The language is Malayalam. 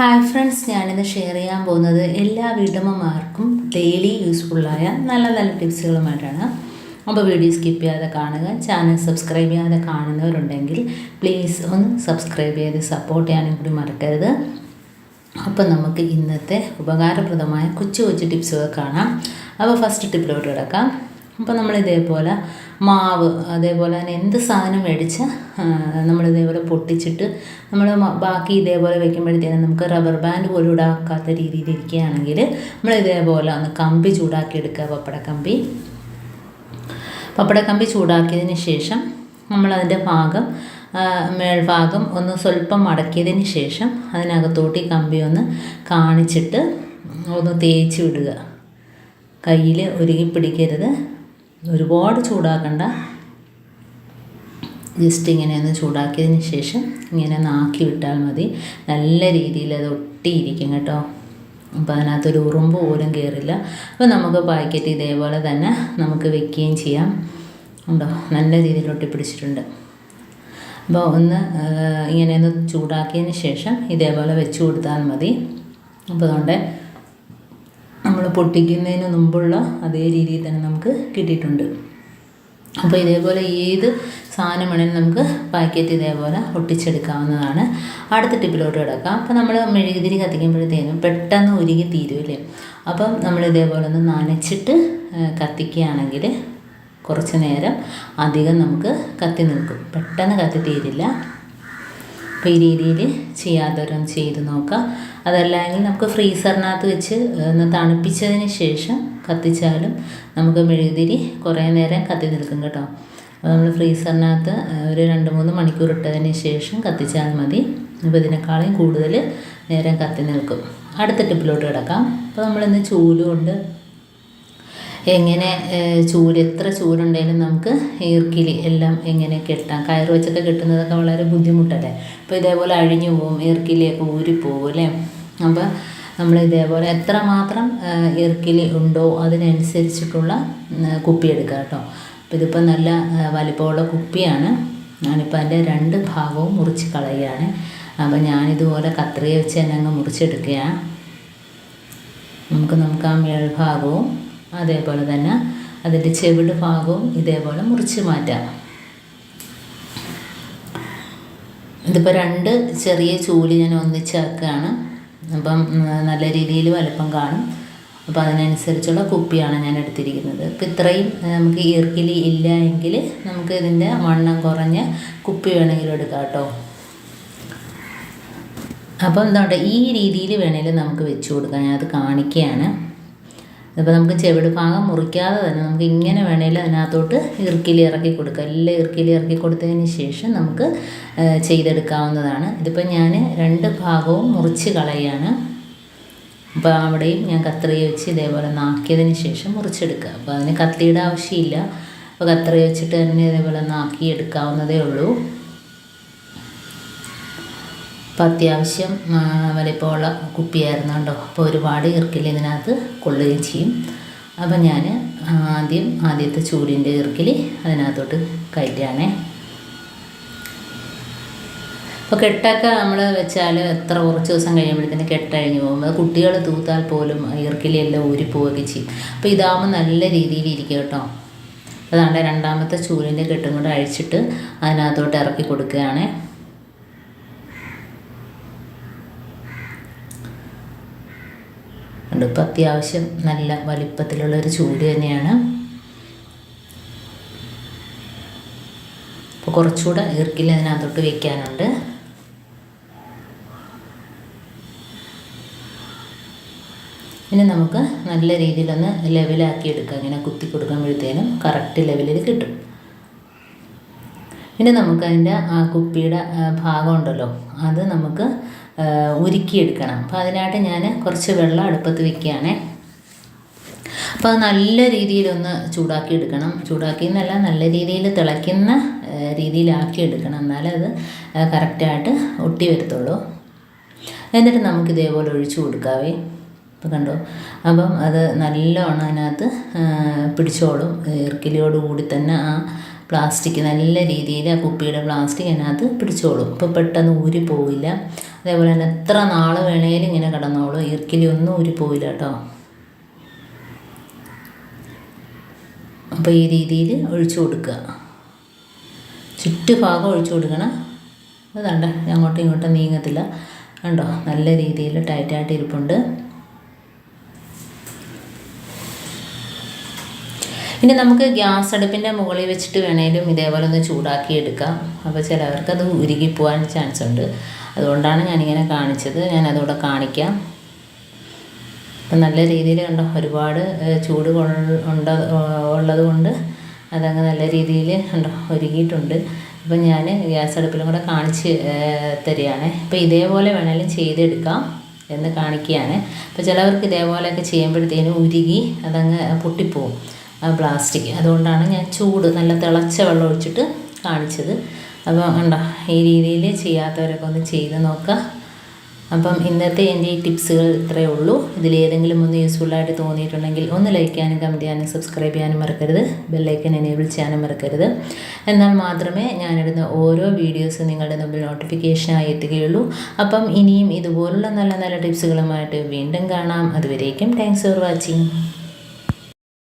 ഹായ് ഫ്രണ്ട്സ് ഞാനിന്ന് ഷെയർ ചെയ്യാൻ പോകുന്നത് എല്ലാ വീട്ടമ്മമാർക്കും ഡെയിലി യൂസ്ഫുള്ളായ നല്ല നല്ല ടിപ്സുകളുമായിട്ടാണ് അപ്പോൾ വീഡിയോ സ്കിപ്പ് ചെയ്യാതെ കാണുക ചാനൽ സബ്സ്ക്രൈബ് ചെയ്യാതെ കാണുന്നവരുണ്ടെങ്കിൽ പ്ലീസ് ഒന്ന് സബ്സ്ക്രൈബ് ചെയ്ത് സപ്പോർട്ട് ചെയ്യാനും കൂടി മറക്കരുത്. അപ്പോൾ നമുക്ക് ഇന്നത്തെ ഉപകാരപ്രദമായ കൊച്ചു കൊച്ചു ടിപ്സുകൾ കാണാം. അപ്പോൾ ഫസ്റ്റ് ടിപ്പിലോട്ട് കിടക്കാം. അപ്പോൾ നമ്മൾ ഇതേപോലെ മാവ് അതേപോലെ തന്നെ എന്ത് സാധനം മേടിച്ച് നമ്മൾ ഇതേപോലെ പൊട്ടിച്ചിട്ട് നമ്മൾ ബാക്കി ഇതേപോലെ വെക്കുമ്പോഴത്തേനും നമുക്ക് റബ്ബർ ബാൻഡ് പോലും ഇടാക്കാത്ത രീതിയിൽ ഇരിക്കുകയാണെങ്കിൽ നമ്മൾ ഇതേപോലെ ഒന്ന് കമ്പി ചൂടാക്കി എടുക്കുക പപ്പട കമ്പി പപ്പട കമ്പി ചൂടാക്കിയതിന് ശേഷം നമ്മളതിന്റെ ഭാഗം മേൽഭാഗം ഒന്ന് സ്വല്പം മടക്കിയതിന് ശേഷം അതിനകത്തോട്ട് ഈ കമ്പി ഒന്ന് കാണിച്ചിട്ട് ഒന്ന് തേച്ച് വിടുക. കയ്യിൽ ഒരുങ്ങി പിടിക്കരുത്. ഒരുപാട് ചൂടാക്കണ്ട. ജസ്റ്റ് ഇങ്ങനെ ഒന്ന് ചൂടാക്കിയതിന് ശേഷം ഇങ്ങനെ നാക്കി വിട്ടാൽ മതി. നല്ല രീതിയിൽ അത് ഒട്ടിയിരിക്കും കേട്ടോ. അപ്പോൾ അതിനകത്തൊരു ഉറുമ്പ് പോലും കയറില്ല അപ്പോൾ നമുക്ക് പാക്കറ്റ് ഇതേപോലെ തന്നെ നമുക്ക് വെക്കുകയും ചെയ്യാം. ഉണ്ടോ? നല്ല രീതിയിൽ ഒട്ടിപ്പിടിച്ചിട്ടുണ്ട്. അപ്പോൾ ഒന്ന് ഇങ്ങനെ ഒന്ന് ചൂടാക്കിയതിന് ശേഷം ഇതേപോലെ വെച്ച് കൊടുത്താൽ മതി. അപ്പോൾ അതുകൊണ്ട് പൊട്ടിക്കുന്നതിന് മുമ്പുള്ള അതേ രീതിയിൽ തന്നെ നമുക്ക് കിട്ടിയിട്ടുണ്ട്. അപ്പോൾ ഇതേപോലെ ഏത് സാധനം വേണമെങ്കിലും നമുക്ക് പാക്കറ്റ് ഇതേപോലെ ഒട്ടിച്ചെടുക്കാവുന്നതാണ് അടുത്ത ടിപ്പിലോട്ട് കിടക്കാം. അപ്പോൾ നമ്മൾ മെഴുകുതിരി കത്തിക്കുമ്പോഴത്തേനും പെട്ടെന്ന് ഉരുകി തീരുമല്ലേ അപ്പം നമ്മൾ ഇതേപോലെ ഒന്ന് നനച്ചിട്ട് കത്തിക്കുകയാണെങ്കിൽ കുറച്ച് നേരം അധികം നമുക്ക് കത്തി നിൽക്കും. പെട്ടെന്ന് കത്തി തീരില്ല. അപ്പോൾ ഈ രീതിയിൽ ചെയ്യാത്തവരും ചെയ്ത് നോക്കാം. അതല്ലെങ്കിൽ നമുക്ക് ഫ്രീസറിനകത്ത് വെച്ച് ഒന്ന് തണുപ്പിച്ചതിന് ശേഷം കത്തിച്ചാലും നമുക്ക് മെഴുകുതിരി കുറേ നേരം കത്തി നിൽക്കും കേട്ടോ. അപ്പോൾ നമ്മൾ ഫ്രീസറിനകത്ത് ഒരു രണ്ട് മൂന്ന് മണിക്കൂർ ഇട്ടതിന് ശേഷം കത്തിച്ചാൽ മതി. അപ്പോൾ ഇതിനേക്കാളും കൂടുതൽ നേരം കത്തി നിൽക്കും. അടുത്ത ടിപ്പിലോട്ട് കിടക്കാം. അപ്പോൾ നമ്മളിന്ന് ചൂലുകൊണ്ട് എങ്ങനെ ചൂൽ എത്ര ചൂലുണ്ടെങ്കിലും നമുക്ക് ഈർക്കിലി എല്ലാം എങ്ങനെ കെട്ടാം. കയർ വെച്ചൊക്കെ കെട്ടുന്നതൊക്കെ വളരെ ബുദ്ധിമുട്ടല്ലേ? അപ്പോൾ ഇതേപോലെ അഴിഞ്ഞു പോവും ഈർക്കിലിയൊക്കെ ഊരിപ്പോവും അല്ലേ? അപ്പോൾ നമ്മൾ ഇതേപോലെ എത്രമാത്രം ഈർക്കിലി ഉണ്ടോ അതിനനുസരിച്ചിട്ടുള്ള കുപ്പി എടുക്കുക കേട്ടോ. അപ്പോൾ ഇതിപ്പോൾ നല്ല വലിപ്പമുള്ള കുപ്പിയാണ്. ഞാനിപ്പോൾ അതിന്റെ രണ്ട് ഭാഗവും മുറിച്ച് കളയുകയാണ്. അപ്പോൾ ഞാനിതുപോലെ കത്രിക വെച്ച് തന്നെ അങ്ങ് മുറിച്ചെടുക്കുകയാണ്. നമുക്ക് നമുക്ക് ആ മേൽഭാഗവും അതേപോലെ തന്നെ അതിന്റെ ചെവിട് ഭാഗവും ഇതേപോലെ മുറിച്ച് മാറ്റാം. ഇതിപ്പോൾ രണ്ട് ചെറിയ ചൂൽ ഞാൻ ഒന്നിച്ചാക്കുകയാണ് അപ്പം നല്ല രീതിയിൽ വലുപ്പം കാണും. അപ്പോൾ അതിനനുസരിച്ചുള്ള കുപ്പിയാണ് ഞാൻ എടുത്തിരിക്കുന്നത്. അപ്പോൾ ഇത്രയും നമുക്ക് ഈർക്കിലി ഇല്ല എങ്കിൽ നമുക്ക് ഇതിന്റെ വണ്ണം കുറഞ്ഞ കുപ്പി വേണമെങ്കിലും എടുക്കാം കേട്ടോ. അപ്പം എന്താ ഈ രീതിയിൽ വേണമെങ്കിലും നമുക്ക് വെച്ച് കൊടുക്കാം. ഞാൻ അത് കാണിക്കുകയാണ്. അപ്പോൾ നമുക്ക് ചെവിട് ഭാഗം മുറിക്കാതെ തന്നെ നമുക്ക് ഇങ്ങനെ വേണമെങ്കിലും അതിനകത്തോട്ട് ഇറുക്കിലി ഇറക്കി കൊടുക്കുക എല്ലാം ഇറുക്കിലി ഇറക്കി കൊടുത്തതിന് ശേഷം നമുക്ക് ചെയ്തെടുക്കാവുന്നതാണ്. ഇതിപ്പോൾ ഞാൻ രണ്ട് ഭാഗവും മുറിച്ച് കളയാണ്. അപ്പോൾ അവിടെയും ഞാൻ കത്രിക വെച്ച് ഇതേപോലെ നാക്കിയതിന് ശേഷം മുറിച്ചെടുക്കുക അപ്പോൾ അതിന് കത്തിയുടെ ആവശ്യമില്ല. അപ്പോൾ കത്രിക വെച്ചിട്ട് തന്നെ ഇതേപോലെ നാക്കി എടുക്കാവുന്നതേ ഉള്ളൂ. അപ്പോൾ അത്യാവശ്യം വലിപ്പമുള്ള കുപ്പിയായിരുന്നു കേട്ടോ അപ്പോൾ ഒരുപാട് ഇറുക്കിൽ ഇതിനകത്ത്? കൊള്ളുകയും ചെയ്യും. അപ്പം ഞാൻ ആദ്യം ആദ്യത്തെ ചൂടിന്റെ ഇറുക്കിൽ അതിനകത്തോട്ട് കയറ്റുകയാണേ. അപ്പോൾ കെട്ടൊക്കെ നമ്മൾ വെച്ചാൽ എത്ര കുറച്ച് ദിവസം കഴിയുമ്പോഴത്തേന് കെട്ടഴിഞ്ഞ് പോകും. അത് കുട്ടികൾ തൂത്താൽ പോലും ഇറുക്കിലെല്ലാം ഊരിപ്പോവുകയൊക്കെ ചെയ്യും. അപ്പോൾ ഇതാകുമ്പോൾ നല്ല രീതിയിൽ ഇരിക്കും കേട്ടോ. അതാണ്ട് രണ്ടാമത്തെ ചൂലിന്റെ കെട്ടും കൂടെ അഴിച്ചിട്ട് അതിനകത്തോട്ട് ഇറക്കി കൊടുക്കുകയാണേ. ഉണ്ട്. ഇപ്പം അത്യാവശ്യം നല്ല വലിപ്പത്തിലുള്ളൊരു ചൂട് തന്നെയാണ്. അപ്പോൾ കുറച്ചുകൂടെ ഈർക്കിൽ അതിനകത്തോട്ട് വയ്ക്കാനുണ്ട് ഇനി നമുക്ക് നല്ല രീതിയിലൊന്ന് ലെവലാക്കി എടുക്കാം. ഇങ്ങനെ കുത്തി കൊടുക്കുമ്പോഴത്തേനും കറക്റ്റ് ലെവലിൽ കിട്ടും. ഇനി നമുക്ക് അതിന്റെ ആ കുപ്പിയുടെ ഭാഗം ഉണ്ടല്ലോ അത് നമുക്ക് ഉരുക്കിയെടുക്കണം. അപ്പോൾ അതിനായിട്ട് ഞാൻ കുറച്ച് വെള്ളം അടുപ്പത്ത് വയ്ക്കുകയാണേ അപ്പോൾ അത് നല്ല രീതിയിലൊന്ന് ചൂടാക്കി എടുക്കണം ചൂടാക്കി എന്നല്ല നല്ല രീതിയിൽ തിളയ്ക്കുന്ന രീതിയിലാക്കി എടുക്കണം എന്നാലേ അത് കറക്റ്റായിട്ട് ഒട്ടി വരത്തുള്ളൂ. എന്നിട്ട് നമുക്ക് ഇതേപോലെ ഒഴിച്ചു കൊടുക്കാവേ. ഇപ്പം കണ്ടോ? അപ്പം അത് നല്ലോണം അതിനകത്ത് പിടിച്ചോളും. ഇറക്കിലിയോടുകൂടി തന്നെ ആ പ്ലാസ്റ്റിക് നല്ല രീതിയിൽ ആ കുപ്പിയുടെ പ്ലാസ്റ്റിക് അതിനകത്ത് പിടിച്ചോളും. ഇപ്പോൾ പെട്ടെന്ന് ഊരി പോവില്ല. അതേപോലെ തന്നെ എത്ര നാൾ വേണേലും ഇങ്ങനെ കിടന്നോളും. ഈർക്കിലി ഒന്നും ഊരി പോവില്ല കേട്ടോ. അപ്പോൾ ഈ രീതിയിൽ ഒഴിച്ചു കൊടുക്കുക. ചുറ്റുഭാഗം ഒഴിച്ചു കൊടുക്കണം. അതുണ്ട് അങ്ങോട്ടും ഇങ്ങോട്ടും നീങ്ങത്തില്ല. കണ്ടോ? നല്ല രീതിയിൽ ടൈറ്റായിട്ട് ഇരിപ്പുണ്ട്. ഇനി നമുക്ക് ഗ്യാസ് അടുപ്പിന്റെ മുകളിൽ വെച്ചിട്ട് വേണേലും ഇതേപോലെ ഒന്ന് ചൂടാക്കി എടുക്കാം. അപ്പോൾ ചിലവർക്ക് അത് പോകാൻ ചാൻസ് ഉണ്ട്. അതുകൊണ്ടാണ് ഞാനിങ്ങനെ കാണിച്ചത്. ഞാൻ കാണിക്കാം. അപ്പം നല്ല രീതിയിൽ കണ്ടോ ഒരുപാട് ചൂട് ഉണ്ട ഉള്ളത് കൊണ്ട് അതങ്ങ് നല്ല രീതിയിൽ കണ്ടോ ഒരുക്കിയിട്ടുണ്ട് അപ്പം ഞാൻ ഗ്യാസ് അടുപ്പിലും കൂടെ കാണിച്ച് തരികയാണ്. അപ്പോൾ ഇതേപോലെ വേണേലും ചെയ്തെടുക്കാം എന്ന് കാണിക്കുകയാണ്. അപ്പോൾ ചിലവർക്ക് ഇതേപോലെയൊക്കെ ചെയ്യുമ്പോഴത്തേനും ഉരുകി അതങ്ങ് പൊട്ടിപ്പോവും. പ്ലാസ്റ്റിക് അതുകൊണ്ടാണ് ഞാൻ ചൂട് നല്ല തിളച്ച വെള്ളം ഒഴിച്ചിട്ട് കാണിച്ചത്. അപ്പോൾ ഉണ്ടോ ഈ രീതിയിൽ ചെയ്യാത്തവരൊക്കെ ഒന്ന് ചെയ്ത് നോക്കുക അപ്പം ഇന്നത്തെ എന്റെ ഈ ടിപ്സുകൾ ഇത്രയേ ഉള്ളൂ. ഇതിലേതെങ്കിലും ഒന്ന് യൂസ്ഫുള്ളായിട്ട് തോന്നിയിട്ടുണ്ടെങ്കിൽ ഒന്ന് ലൈക്ക് ചെയ്യാനും കമന്റ് ചെയ്യാനും സബ്സ്ക്രൈബ് ചെയ്യാനും മറക്കരുത്. ബെല്ലൈക്കൻ എനേബിൾ ചെയ്യാനും മറക്കരുത്. എന്നാൽ മാത്രമേ ഞാനിടുന്ന ഓരോ വീഡിയോസും നിങ്ങളുടെ മുമ്പിൽ നോട്ടിഫിക്കേഷനായി എത്തുകയുള്ളൂ. അപ്പം ഇനിയും ഇതുപോലുള്ള നല്ല നല്ല ടിപ്സുകളുമായിട്ട് വീണ്ടും കാണാം. അതുവരേക്കും താങ്ക്സ് ഫോർ വാച്ചിങ്